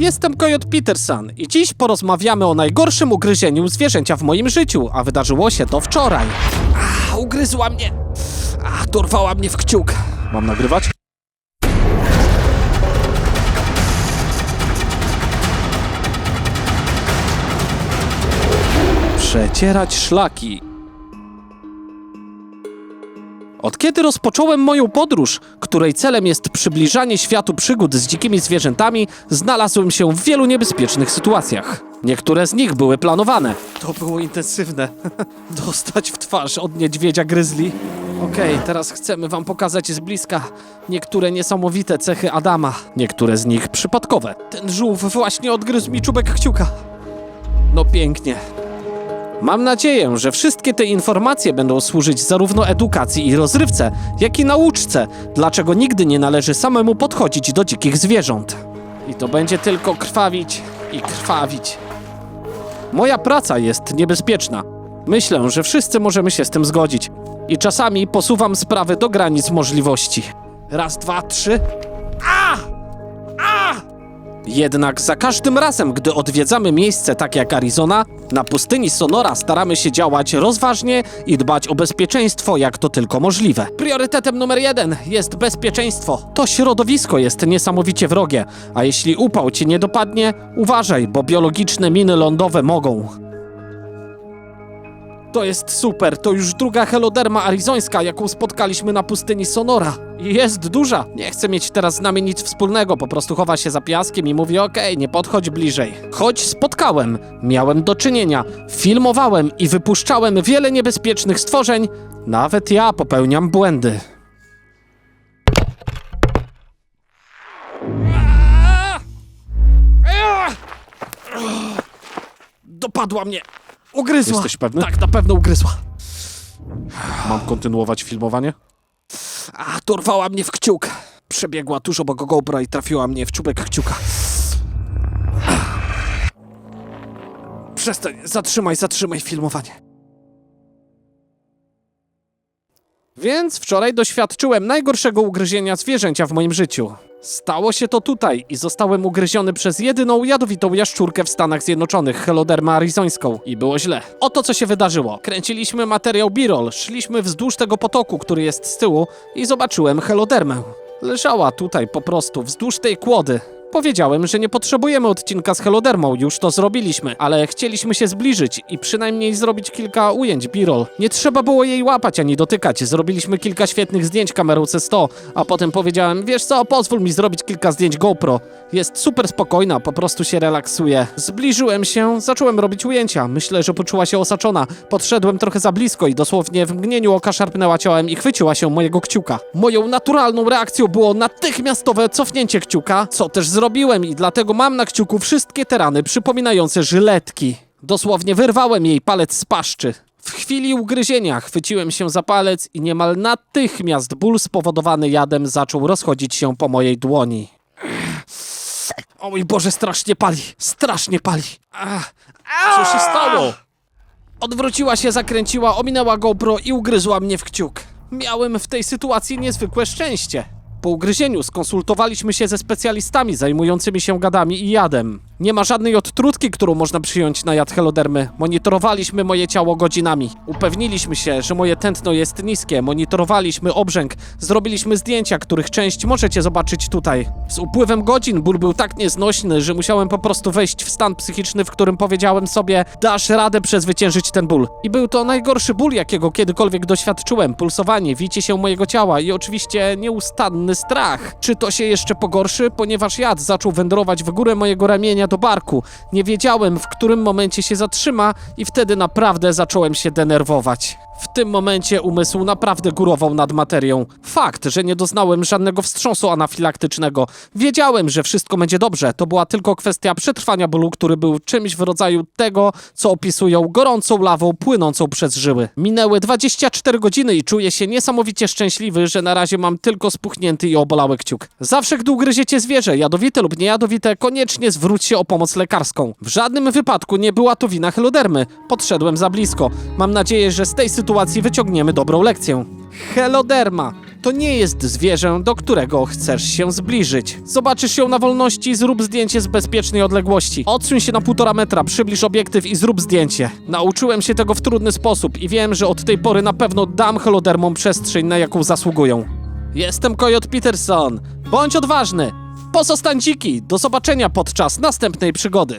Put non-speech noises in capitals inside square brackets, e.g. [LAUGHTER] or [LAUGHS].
Jestem Kojot Peterson i dziś porozmawiamy o najgorszym ugryzieniu zwierzęcia w moim życiu, a wydarzyło się to wczoraj. A, ugryzła mnie. A, dorwała mnie w kciuk. Mam nagrywać? Przecierać szlaki. Od kiedy rozpocząłem moją podróż, której celem jest przybliżanie światu przygód z dzikimi zwierzętami, znalazłem się w wielu niebezpiecznych sytuacjach. Niektóre z nich były planowane. To było intensywne. [LAUGHS] Dostać w twarz od niedźwiedzia gryzli. Okej, teraz chcemy wam pokazać z bliska niektóre niesamowite cechy Adama. Niektóre z nich przypadkowe. Ten żółw właśnie odgryzł mi czubek kciuka. No pięknie. Mam nadzieję, że wszystkie te informacje będą służyć zarówno edukacji i rozrywce, jak i nauczce, dlaczego nigdy nie należy samemu podchodzić do dzikich zwierząt. I to będzie tylko krwawić i krwawić. Moja praca jest niebezpieczna. Myślę, że wszyscy możemy się z tym zgodzić. I czasami posuwam sprawy do granic możliwości. Raz, dwa, trzy. A! Jednak za każdym razem, gdy odwiedzamy miejsce tak jak Arizona, na pustyni Sonora staramy się działać rozważnie i dbać o bezpieczeństwo jak to tylko możliwe. Priorytetem numer jeden jest bezpieczeństwo. To środowisko jest niesamowicie wrogie, a jeśli upał cię nie dopadnie, uważaj, bo biologiczne miny lądowe mogą. To jest super, to już druga heloderma arizońska, jaką spotkaliśmy na pustyni Sonora. Jest duża. Nie chcę mieć teraz z nami nic wspólnego, po prostu chowa się za piaskiem i mówi okej, nie podchodź bliżej. Choć spotkałem, miałem do czynienia, filmowałem i wypuszczałem wiele niebezpiecznych stworzeń, nawet ja popełniam błędy. Dopadła mnie. Ugryzła. Jesteś pewny? Tak, na pewno ugryzła. Mam kontynuować filmowanie? A, dorwała mnie w kciuk. Przebiegła tuż obok GoPro i trafiła mnie w czubek kciuka. Przestań, zatrzymaj, zatrzymaj filmowanie. Więc wczoraj doświadczyłem najgorszego ugryzienia zwierzęcia w moim życiu. Stało się to tutaj i zostałem ugryziony przez jedyną jadowitą jaszczurkę w Stanach Zjednoczonych, helodermę arizońską. I było źle. Oto co się wydarzyło. Kręciliśmy materiał B-roll, szliśmy wzdłuż tego potoku, który jest z tyłu i zobaczyłem helodermę. Leżała tutaj po prostu, wzdłuż tej kłody. Powiedziałem, że nie potrzebujemy odcinka z helodermą, już to zrobiliśmy, ale chcieliśmy się zbliżyć i przynajmniej zrobić kilka ujęć B-roll. Nie trzeba było jej łapać ani dotykać, zrobiliśmy kilka świetnych zdjęć kamerą C100, a potem powiedziałem, wiesz co, pozwól mi zrobić kilka zdjęć GoPro. Jest super spokojna, po prostu się relaksuje. Zbliżyłem się, zacząłem robić ujęcia. Myślę, że poczuła się osaczona. Podszedłem trochę za blisko i dosłownie w mgnieniu oka szarpnęła ciałem i chwyciła się mojego kciuka. Moją naturalną reakcją było natychmiastowe cofnięcie kciuka, co też zrobiłem i dlatego mam na kciuku wszystkie te rany przypominające żyletki. Dosłownie wyrwałem jej palec z paszczy. W chwili ugryzienia chwyciłem się za palec i niemal natychmiast ból spowodowany jadem zaczął rozchodzić się po mojej dłoni. O mój Boże, strasznie pali, strasznie pali. Co się stało? Odwróciła się, zakręciła, ominęła GoPro i ugryzła mnie w kciuk. Miałem w tej sytuacji niezwykłe szczęście. Po ugryzieniu skonsultowaliśmy się ze specjalistami zajmującymi się gadami i jadem. Nie ma żadnej odtrutki, którą można przyjąć na jad helodermy. Monitorowaliśmy moje ciało godzinami. Upewniliśmy się, że moje tętno jest niskie. Monitorowaliśmy obrzęk. Zrobiliśmy zdjęcia, których część możecie zobaczyć tutaj. Z upływem godzin ból był tak nieznośny, że musiałem po prostu wejść w stan psychiczny, w którym powiedziałem sobie, dasz radę przezwyciężyć ten ból. I był to najgorszy ból, jakiego kiedykolwiek doświadczyłem. Pulsowanie, wicie się mojego ciała i oczywiście nieustanny strach. Czy to się jeszcze pogorszy? Ponieważ jad zaczął wędrować w górę mojego ramienia do barku. Nie wiedziałem, w którym momencie się zatrzyma i wtedy naprawdę zacząłem się denerwować. W tym momencie umysł naprawdę górował nad materią. Fakt, że nie doznałem żadnego wstrząsu anafilaktycznego. Wiedziałem, że wszystko będzie dobrze. To była tylko kwestia przetrwania bólu, który był czymś w rodzaju tego, co opisują gorącą lawą płynącą przez żyły. Minęły 24 godziny i czuję się niesamowicie szczęśliwy, że na razie mam tylko spuchnięty i obolały kciuk. Zawsze, gdy ugryziecie zwierzę, jadowite lub niejadowite, koniecznie zwróćcie o pomoc lekarską. W żadnym wypadku nie była to wina helodermy. Podszedłem za blisko. Mam nadzieję, że z tej sytuacji wyciągniemy dobrą lekcję. Heloderma. To nie jest zwierzę, do którego chcesz się zbliżyć. Zobaczysz ją na wolności, zrób zdjęcie z bezpiecznej odległości. Odsuń się na półtora metra, przybliż obiektyw i zrób zdjęcie. Nauczyłem się tego w trudny sposób i wiem, że od tej pory na pewno dam holodermom przestrzeń, na jaką zasługują. Jestem Kojot Peterson. Bądź odważny. Pozostań dziki. Do zobaczenia podczas następnej przygody.